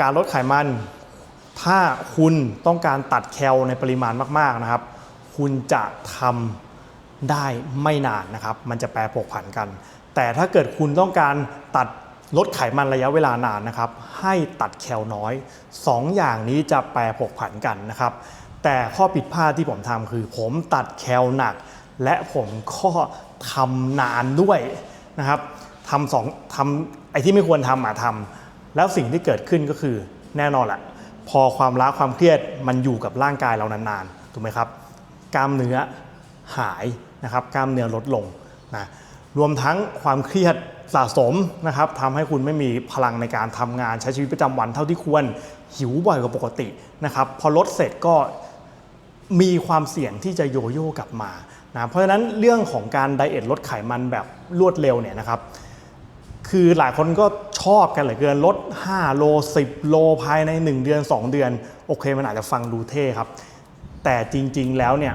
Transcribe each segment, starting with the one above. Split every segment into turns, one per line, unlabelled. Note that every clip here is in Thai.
การลดไขมัน ถ้าคุณต้องการตัดแคลในปริมาณมาก ๆนะครับ คุณจะทำได้ไม่นานนะครับ มันจะแปรผกผันกัน แต่ถ้าเกิดคุณต้องการตัดลดไขมันระยะเวลานานนะครับ ให้ตัดแคลน้อย 2 อย่างนี้จะแปรผกผันกันนะครับ แต่ข้อผิดพลาดที่ผมทำคือ ผมตัดแคลหนัก และผมก็ทำนานด้วยนะครับทำสองทำไอ้ที่ไม่ควรทำมาทำ แล้วสิ่งที่เกิดขึ้นก็คือแน่นอนแหละพอความล้าความเครียดมันอยู่กับร่างกายเรานานๆถูกไหมครับกล้ามเนื้อหายนะครับกล้ามเนื้อลดลงนะรวมทั้งความเครียดสะสมนะครับทำให้คุณไม่มีพลังในการทำงานใช้ชีวิตประจำวันเท่าที่ควรหิวบ่อยกว่าปกตินะครับพอลดเสร็จก็มีความเสี่ยงที่จะโยโย่กลับมานะเพราะฉะนั้นเรื่องของการไดเอทลดไขมันแบบรวดเร็วเนี่ยนะครับ คือหลายคนก็ชอบกันเหลือเกินลด 5 โล 10 โลภายใน 1 เดือน 2 เดือน โอเคมันอาจจะฟังดูเท่ครับ แต่จริงๆแล้วเนี่ย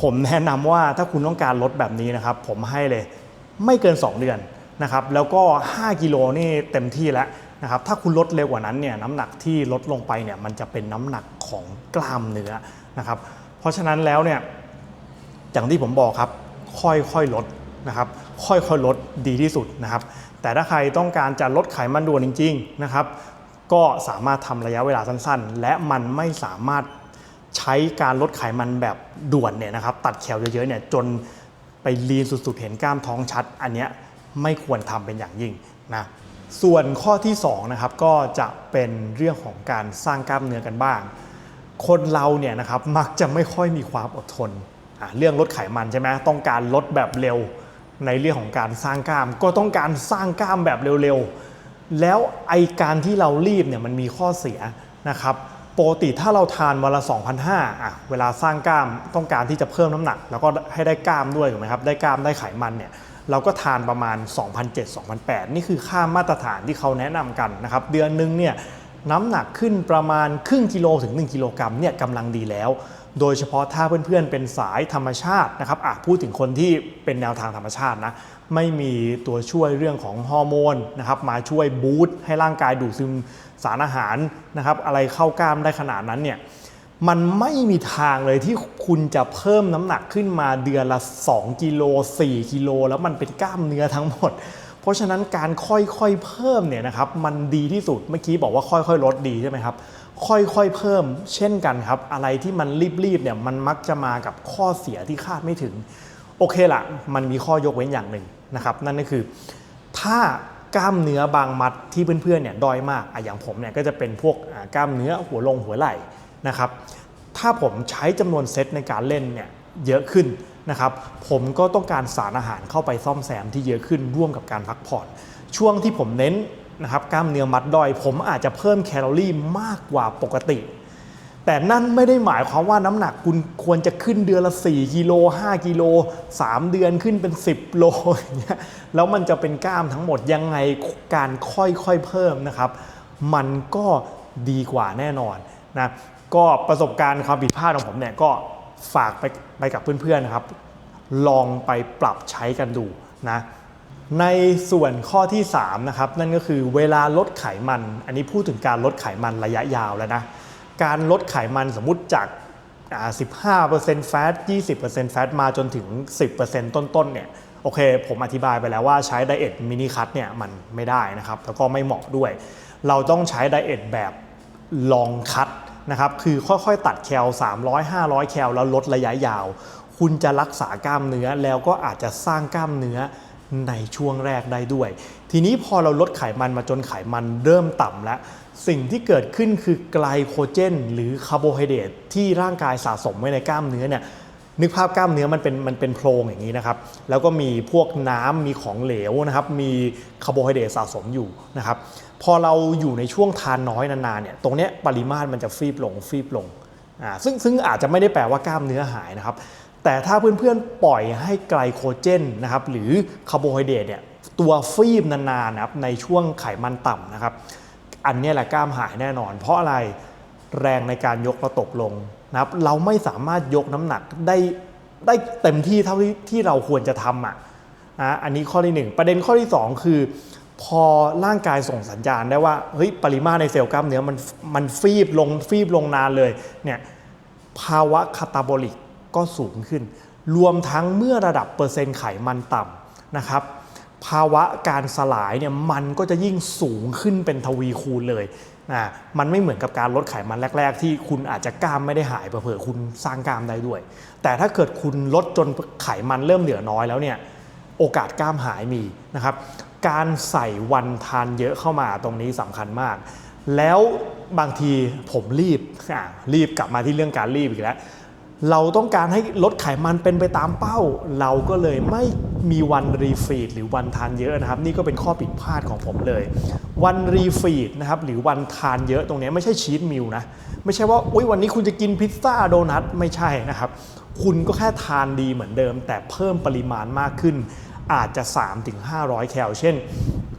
ผมแนะนำว่าถ้าคุณต้องการลดแบบนี้นะครับ ผมให้เลยไม่เกิน 2 เดือนนะครับ แล้วก็ 5 กิโลนี่เต็มที่แล้วนะครับ ถ้าคุณลดเร็วกว่านั้นเนี่ยน้ำหนักที่ลดลงไปเนี่ยมันจะเป็นน้ำหนักของกล้ามเนื้อนะครับ เพราะฉะนั้นแล้วเนี่ยอย่างที่ผมบอกครับค่อยๆลดนะครับ ค่อยๆลดดีที่สุดนะครับ แต่ถ้าใครต้องการจะลดไขมันด่วนจริงๆนะครับ ก็สามารถทำระยะเวลาสั้นๆ และมันไม่สามารถใช้การลดไขมันแบบด่วนเนี่ยนะครับ ตัดแคลเยอะๆเนี่ยจนไปลีนสุดๆ เห็นกล้ามท้องชัด อันเนี้ยไม่ควรทำเป็นอย่างยิ่งนะส่วนข้อที่สองนะครับก็จะเป็นเรื่องของการสร้างกล้ามเนื้อกันบ้าง คนเราเนี่ยนะครับมักจะไม่ค่อยมีความอดทน เรื่องลดไขมันใช่ไหมต้องการลดแบบเร็ว ในเรื่องของการสร้างกล้าม ก็ต้องการสร้างกล้ามแบบเร็วๆ แล้วไอการที่เรารีบเนี่ยมันมีข้อเสียนะครับปกติถ้าเราทานวันละ2,500อะเวลาสร้างกล้ามต้องการที่จะเพิ่มน้ำหนัก แล้วก็ให้ได้กล้ามด้วยถูกไหมครับได้กล้ามได้ไขมันเนี่ยเราก็ทานประมาณ2,700-2,800นี่คือค่ามาตรฐานที่เขาแนะนำกันนะครับ เดือนนึงเนี่ยน้ำหนักขึ้นประมาณครึ่งกิโลถึง 1 กิโลกรัมเนี่ยกำลังดีแล้ว โดยเฉพาะถ้าเพื่อนๆเป็นสายธรรมชาตินะครับอะพูดถึงคนที่เป็นแนวทางธรรมชาตินะไม่มีตัวช่วยเรื่องของฮอร์โมนนะครับมาช่วยบูตให้ร่างกายดูดซึมสารอาหารนะครับอะไรเข้ากล้ามได้ขนาดนั้นเนี่ยมันไม่มีทางเลยที่คุณจะเพิ่มน้ำหนักขึ้นมาเดือนละ 2 กิโล 4 กิโล แล้วมันเป็นกล้ามเนื้อทั้งหมด เพราะฉะนั้นการค่อยๆเพิ่มเนี่ยนะครับมันดีที่สุดเมื่อกี้บอกว่าค่อยๆ ลดดีใช่ไหมครับ ค่อยๆเพิ่ม เช่นกันครับ อะไรที่มันรีบๆเนี่ยมันมักจะมากับข้อเสียที่คาดไม่ถึง โอเคละมันมีข้อยกเว้นอย่างหนึ่งนะครับ นั่นก็คือถ้ากล้ามเนื้อบางมัดที่เพื่อนๆเนี่ยด้อยมากอะอย่างผมเนี่ยก็จะเป็นพวกกล้ามเนื้อหัวลงหัวไหล่นะครับ ถ้าผมใช้จำนวนเซตในการเล่นเนี่ยเยอะขึ้นนะครับผมก็ต้องการสารอาหารเข้าไปซ่อมแซมที่เยอะขึ้นร่วมกับการพักผ่อน ช่วงที่ผมเน้น นะครับกล้ามเนื้อมัดดอย ผมอาจจะเพิ่มแคลอรี่มากกว่าปกติ แต่นั่นไม่ได้หมายความว่าน้ำหนักคุณควรจะขึ้นเดือนละ 4กิโล5กิโล3 เดือนขึ้นเป็น 10โลอย่างเงี้ยแล้วมันจะเป็นกล้ามทั้งหมดยังไงการค่อยๆเพิ่มนะครับ มันก็ดีกว่าแน่นอนนะก็ประสบการณ์ความผิดพลาดของผมเนี่ยก็ฝากไปไปกับเพื่อนๆนะครับ ลองไปปรับใช้กันดูนะ ในส่วนข้อที่3นะครับนั่นก็คือเวลาลดไขมัน อันนี้พูดถึงการลดไขมันระยะยาวแล้วนะการลดไขมันสมมุติจาก 15%แฟต 20%แฟตมาจนถึง 10%ต้นๆเนี่ยโอเค ผมอธิบายไปแล้วว่าใช้ไดเอทมินิคัตเนี่ยมันไม่ได้นะครับ แล้วก็ไม่เหมาะด้วย เราต้องใช้ไดเอทแบบลองคัตนะครับคือค่อยๆ ตัดแคล 300 500 แคลแล้วลดระยะยาว คุณจะรักษากล้ามเนื้อแล้วก็อาจจะสร้างกล้ามเนื้อ ในช่วงแรกได้ด้วย ทีนี้พอเราลดไขมันมาจนไขมันเริ่มต่ำแล้ว สิ่งที่เกิดขึ้นคือไกลโคเจน หรือคาร์โบไฮเดรตที่ร่างกายสะสมไว้ในกล้ามเนื้อเนี่ยนึกภาพกล้ามเนื้อมันเป็นมันเป็นโพรงอย่างนี้นะครับ แล้วก็มีพวกน้ำมีของเหลวนะครับ มีคาร์โบไฮเดรตสะสมอยู่นะครับ พอเราอยู่ในช่วงทานน้อยนานๆเนี่ย ตรงเนี้ยปริมาตรมันจะฟีบลงฟีบลง อ่า ซึ่งซึ่งอาจจะไม่ได้แปลว่ากล้ามเนื้อหายนะครับ แต่ถ้าเพื่อนๆ ปล่อยให้ไกลโคเจนนะครับหรือคาร์โบไฮเดรตเนี่ยตัวฟีบนานๆนะครับในช่วงไขมันต่ำนะครับ อันนี้แหละกล้ามหายแน่นอน เพราะอะไรแรงในการยกเราตกลงนะครับเราไม่สามารถยกน้ำหนักได้ได้เต็มที่เท่าที่ที่เราควรจะทำอะอะอันนี้ข้อที่หนึ่งประเด็นข้อที่สองคือ พอร่างกายส่งสัญญาณได้ว่าเฮ้ยปริมาตรในเซลล์กล้ามเนื้อมันมันฟีบลงฟีบลงนานเลยเนี่ยภาวะคาตาบอลิก ก็สูงขึ้น รวมทั้งเมื่อระดับเปอร์เซ็นต์ไขมันต่ำนะครับภาวะการสลายเนี่ยมันก็จะยิ่งสูงขึ้นเป็นทวีคูณเลยนะมันไม่เหมือนกับการลดไขมันแรก ๆ ที่คุณอาจจะกล้ามไม่ได้หายเผื่อคุณสร้างกล้ามได้ด้วย แต่ถ้าเกิดคุณลดจนไขมันเริ่มเหลือน้อยแล้วเนี่ยโอกาสกล้ามหายมีนะครับ การใส่วันทานเยอะเข้ามาตรงนี้สำคัญมาก แล้วบางทีผมรีบอะรีบกลับมาที่เรื่องการรีบอีกแล้ว เราต้องการให้ลดไขมันเป็นไปตามเป้า เราก็เลยไม่มีวันรีฟีดหรือวันทานเยอะนะครับ นี่ก็เป็นข้อผิดพลาดของผมเลย วันรีฟีดนะครับหรือวันทานเยอะตรงนี้ไม่ใช่ชีตมิลนะไม่ใช่ว่าอุ้ยวันนี้คุณจะกินพิซซ่าโดนัทไม่ใช่นะครับ คุณก็แค่ทานดีเหมือนเดิม แต่เพิ่มปริมาณมากขึ้น อาจจะ 3-500 แคลเช่น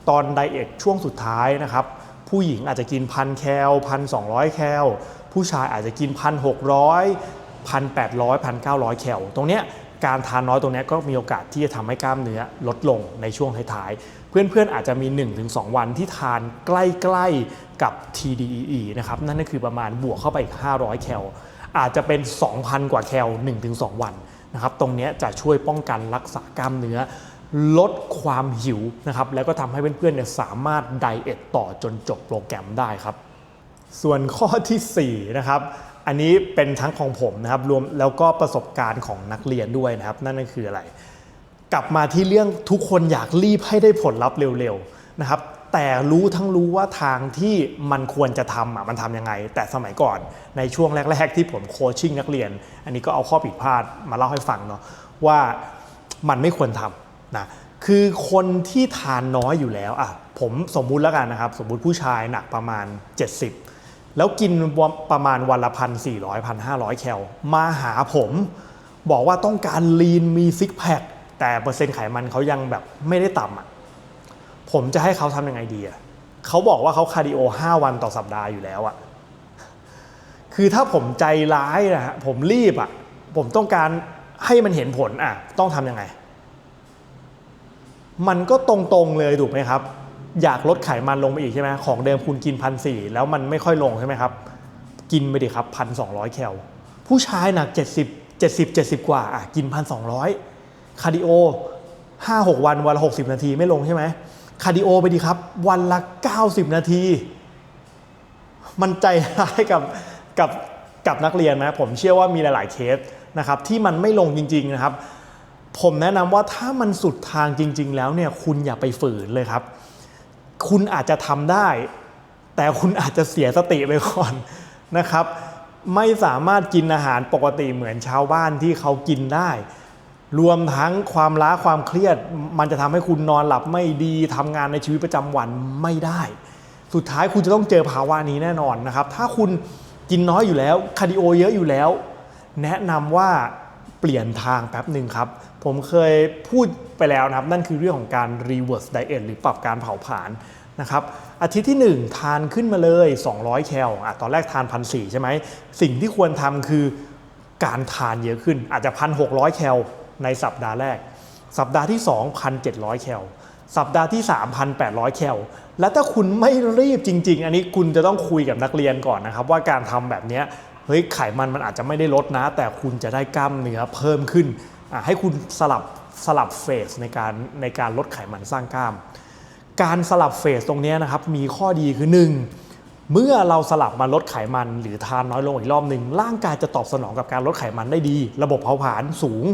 ตอนไดเอทช่วงสุดท้ายนะครับผู้หญิงอาจจะกินพันแคลพันสองแคลผู้ชายอาจจะกินพันหกร้อย พันแปดร้อยพันเก้าร้อยแคลตรงเนี้ยการทานน้อยตรงเนี้ยก็มีโอกาสที่จะทำให้กล้ามเนื้อลดลงในช่วงท้ายๆ เพื่อนๆอาจจะมี 1-2 วันที่ทานใกล้ๆกับ TDEE นะครับ นั่นก็คือประมาณบวกเข้าไปอีก 500 แคล อาจจะเป็น 2,000 กว่าแคล 1-2 วันนะครับ ตรงเนี้ยจะช่วยป้องกันรักษากล้ามเนื้อ ลดความหิวนะครับ แล้วก็ทำให้เพื่อนๆเนี่ยสามารถไดเอทต่อจนจบโปรแกรมได้ครับ ส่วนข้อทีสี่4นะครับ อันนี้เป็นทั้งของผมนะครับรวมแล้วก็ประสบการณ์ของนักเรียนด้วยนะครับ นั่นก็คืออะไร กลับมาที่เรื่องทุกคนอยากรีบให้ได้ผลลัพธ์เร็วๆนะครับ แต่รู้ทั้งรู้ว่าทางที่มันควรจะทำอะมันทำยังไง แต่สมัยก่อนในช่วงแรก ๆ ที่ผมโคชชิ่งนักเรียน อันนี้ก็เอาข้อผิดพลาดมาเล่าให้ฟังเนาะว่ามันไม่ควรทำนะคือคนที่ทานน้อยอยู่แล้วอะผมสมมุติแล้วกันนะครับ สมมุติผู้ชายหนักประมาณ 70 แล้วกินประมาณวันละพันสี่ร้อยพันห้าร้อยแคลมาหาผม บอกว่าต้องการลีนมีซิกแพคแต่เปอร์เซ็นต์ไขมันเขายังแบบไม่ได้ต่ำอะผมจะให้เขาทำยังไงดีอะเขาบอกว่าเขาคาร์ดิโอ5 วันต่อสัปดาห์อยู่แล้วอะคือถ้าผมใจร้ายนะฮะผมรีบอะผมต้องการให้มันเห็นผลอะต้องทำยังไง มันก็ตรงๆเลยถูกไหมครับ อยากลดไขมันลงไปอีกใช่ไหมของเดิมคุณกินพันสี่แล้วมันไม่ค่อยลงใช่ไหมครับ กินไปดิครับพันสองแคลผู้ชายหนัก 70 70 70 กว่าอะกินพันสองคาร์ดิโอ5-6 วันวันละ60 นาทีไม่ลงใช่ไหมคาร์ดิโอไปดีครับ วันละ 90 นาที มันใจร้ายกับกับกับนักเรียนไหมผมเชื่อว่ามีหลาย ๆ เคสนะครับ ที่มันไม่ลงจริง ๆ นะครับ ผมแนะนำว่าถ้ามันสุดทางจริง ๆ แล้วเนี่ยคุณอย่าไปฝืนเลยครับ คุณอาจจะทำได้ แต่คุณอาจจะเสียสติไปก่อนนะครับ ไม่สามารถกินอาหารปกติเหมือนชาวบ้านที่เขากินได้ รวมทั้งความล้าความเครียด มันจะทำให้คุณนอนหลับไม่ดีทำงานในชีวิตประจำวันไม่ได้ สุดท้ายคุณจะต้องเจอภาวะนี้แน่นอนนะครับ ถ้าคุณกินน้อยอยู่แล้วคาร์ดิโอเยอะอยู่แล้ว แนะนำว่า เปลี่ยนทางแป๊บหนึ่งครับ ผมเคยพูดไปแล้วนะครับ นั่นคือเรื่องของการ reverse diet หรือปรับการเผาผลาญนะครับอาทิตย์ที่ 1 ทานขึ้นมาเลย 200 แคลอะตอนแรกทานพันสใช่ไหมสิ่งที่ควรทำคือการทานเยอะขึ้นอาจจะ 1,600 แคลในสัปดาห์แรก สัปดาห์ที่2 1,700 แคลสัปดาห์ที่3 1,800 แคล และถ้าคุณไม่รีบจริง ๆ อันนี้คุณจะต้องคุยกับนักเรียนก่อนนะครับ ว่าการทำแบบเนี้ย เฮ้ยไขมันมันอาจจะไม่ได้ลดนะ แต่คุณจะได้กล้ามเนื้อเพิ่มขึ้น ให้คุณสลับสลับเฟสในการในการลดไขมันสร้างกล้าม การสลับเฟสตรงนี้นะครับมีข้อดีคือ 1 เมื่อเราสลับมาลดไขมันหรือทานน้อยลงอีกรอบหนึ่งร่างกายจะตอบสนองกับการลดไขมันได้ดี ระบบเผาผลาญสูง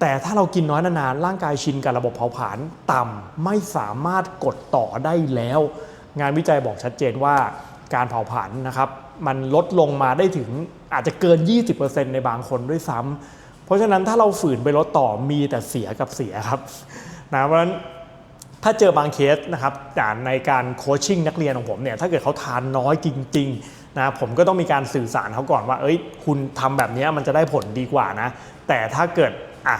แต่ถ้าเรากินน้อยนานๆร่างกายชินกับระบบเผาผลาญต่ำไม่สามารถกดต่อได้แล้ว งานวิจัยบอกชัดเจนว่าการเผาผลาญนะครับ มันลดลงมาได้ถึงอาจจะเกิน 20%ในบางคนด้วยซ้ำเพราะฉะนั้นถ้าเราฝืนไปลดต่อมีแต่เสียกับเสียครับนะเพราะฉะนั้นถ้าเจอบางเคสนะครับจากในการโคชชิ่งนักเรียนของผมเนี่ยถ้าเกิดเขาทานน้อยจริงๆนะผมก็ต้องมีการสื่อสารเขาก่อนว่า เอ้ย คุณทำแบบนี้มันจะได้ผลดีกว่านะ แต่ถ้าเกิดอะ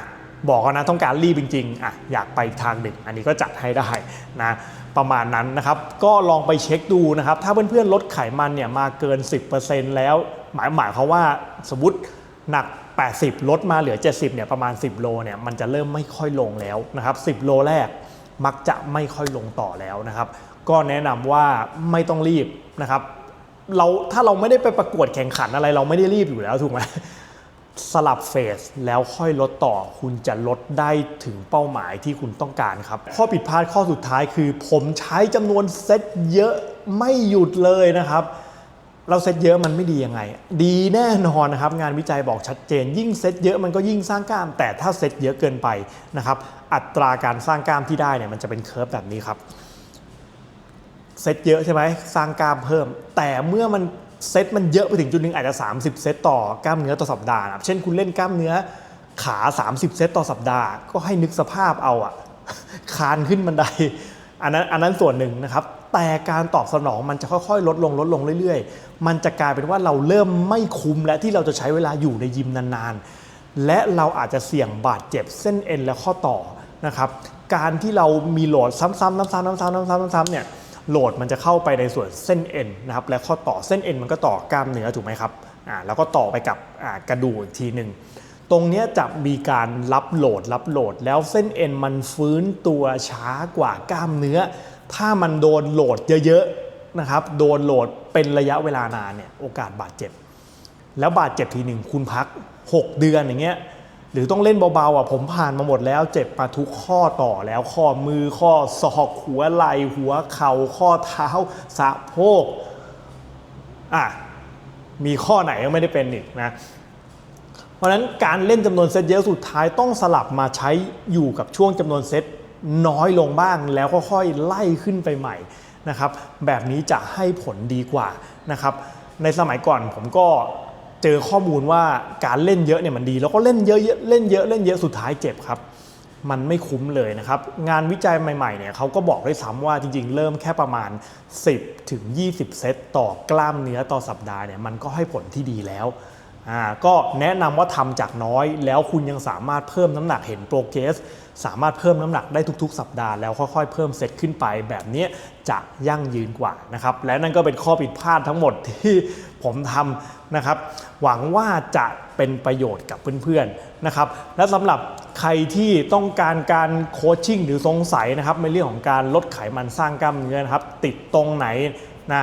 บอกเขานะต้องการรีบจริงๆอะอยากไปทางหนึ่งอันนี้ก็จัดให้ได้นะประมาณนั้นนะครับก็ลองไปเช็คดูนะครับ ถ้าเพื่อนๆลดไขมันเนี่ยมาเกิน 10%แล้ว หมายหมายเขาว่าสมมติหนัก 80 ลดมาเหลือ 70เนี่ยประมาณ 10 โลเนี่ยมันจะเริ่มไม่ค่อยลงแล้วนะครับ 10 โลแรกมักจะไม่ค่อยลงต่อแล้วนะครับ ก็แนะนำว่าไม่ต้องรีบนะครับเราถ้าเราไม่ได้ไปประกวดแข่งขันอะไร เราไม่ได้รีบอยู่แล้วถูกไหม สลับเฟสแล้วค่อยลดต่อคุณจะลดได้ถึงเป้าหมายที่คุณต้องการครับ ข้อผิดพลาดข้อสุดท้ายคือ ผมใช้จำนวนเซตเยอะไม่หยุดเลยนะครับ เราเซตเยอะมันไม่ดียังไง ดีแน่นอนนะครับ งานวิจัยบอกชัดเจน ยิ่งเซตเยอะมันก็ยิ่งสร้างกล้าม แต่ถ้าเซตเยอะเกินไปนะครับ อัตราการสร้างกล้ามที่ได้เนี่ยมันจะเป็นเคอร์ฟแบบนี้ครับเซตเยอะใช่ไหมสร้างกล้ามเพิ่ม แต่เมื่อมัน เซตมันเยอะไปถึงจุดหนึ่งอาจจะ 30 เซตต่อกล้ามเนื้อต่อสัปดาห์นะครับเช่นคุณเล่นกล้ามเนื้อขา 30 เซตต่อสัปดาห์ ก็ให้นึกสภาพเอาอะคานขึ้นบันไดอันนั้นอันนั้นส่วนหนึ่งนะครับ แต่การตอบสนองมันจะค่อยๆ ลดลงลดลงเรื่อยๆ มันจะกลายเป็นว่าเราเริ่มไม่คุ้มและที่เราจะใช้เวลาอยู่ในยิมนานๆ และเราอาจจะเสี่ยงบาดเจ็บเส้นเอ็นและข้อต่อนะครับ การที่เรามีโหลดซ้ำๆซ้ำๆซ้ำๆซ้ำๆซ้ำๆเนี่ย โหลดมันจะเข้าไปในส่วนเส้นเอ็นนะครับและข้อต่อเส้นเอ็นมันก็ต่อกล้ามเนื้อถูกไหมครับอ่าแล้วก็ต่อไปกับอ่ากระดูกอีกทีหนึ่งตรงนี้จะมีการรับโหลดรับโหลด แล้วเส้นเอ็นมันฟื้นตัวช้ากว่ากล้ามเนื้อ ถ้ามันโดนโหลดเยอะๆนะครับโดนโหลดเป็นระยะเวลานานเนี่ยโอกาสบาดเจ็บ แล้วบาดเจ็บทีหนึ่งคุณพัก 6 เดือนอย่างเงี้ย หรือต้องเล่นเบาๆอะผมผ่านมาหมดแล้ว เจ็บมาทุกข้อต่อแล้วข้อมือข้อศอกหัวไหล่หัวเข่าข้อเท้าสะโพกอะมีข้อไหนก็ไม่ได้เป็นอีกนะเพราะนั้นการเล่นจำนวนเซตเยอะสุดท้ายต้องสลับมาใช้อยู่กับช่วงจำนวนเซตน้อยลงบ้างแล้วค่อยๆไล่ขึ้นไปใหม่นะครับ แบบนี้จะให้ผลดีกว่านะครับ ในสมัยก่อนผมก็ เจอข้อมูลว่าการเล่นเยอะเนี่ยมันดี แล้วก็เล่นเยอะเล่นเยอะเล่นเยอะสุดท้ายเจ็บครับมันไม่คุ้มเลยนะครับ งานวิจัยใหม่ๆเนี่ยเขาก็บอกด้วยซ้ำว่าจริงๆ เริ่มแค่ประมาณ 10 ถึง 20 เซตต่อกล้ามเนื้อต่อสัปดาห์เนี่ยมันก็ให้ผลที่ดีแล้วอ่าก็แนะนำว่าทำจากน้อยแล้วคุณยังสามารถเพิ่มน้ำหนักเห็นโปรเกรส สามารถเพิ่มน้ำหนักได้ทุก ๆ สัปดาห์แล้วค่อยๆ เพิ่มเซตขึ้นไปแบบนี้จะยั่งยืนกว่านะครับและนั่นก็เป็นข้อผิดพลาดทั้งหมดที่ผมทำนะครับ หวังว่าจะเป็นประโยชน์กับเพื่อนๆนะครับและสำหรับใครที่ต้องการการโคชชิ่งหรือสงสัยนะครับในเรื่องของการลดไขมันสร้างกล้ามเนื้อนะครับติดตรงไหนนะ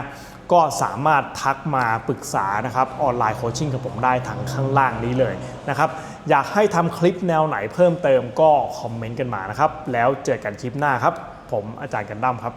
ก็สามารถทักมาปรึกษานะครับออนไลน์โคชชิ่งกับผมได้ทางข้างล่างนี้เลยนะครับอยากให้ทำคลิปแนวไหนเพิ่มเติมก็คอมเมนต์กันมานะครับ แล้วเจอกันคลิปหน้าครับ ผมอาจารย์กันดั้มครับ